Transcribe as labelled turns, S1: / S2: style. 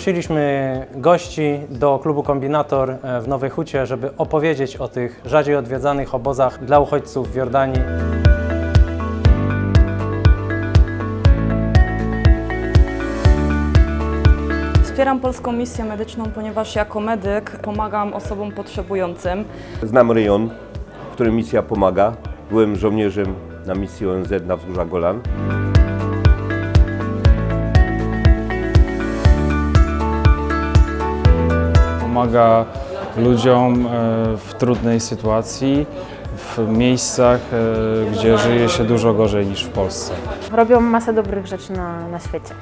S1: Zaprosiliśmy gości do klubu Kombinator e, w Nowej Hucie, żeby opowiedzieć o tych rzadziej odwiedzanych obozach dla uchodźców w Jordanii.
S2: Wspieram Polską Misję Medyczną, ponieważ jako medyk pomagam osobom potrzebującym.
S3: Znam rejon, w którym misja pomaga. Byłem żołnierzem na misji ONZ na wzgórza Golan.
S4: Pomaga ludziom e, w trudnej sytuacji, w miejscach, e, gdzie żyje się dużo gorzej niż w Polsce.
S5: Robią masę dobrych rzeczy na, na świecie.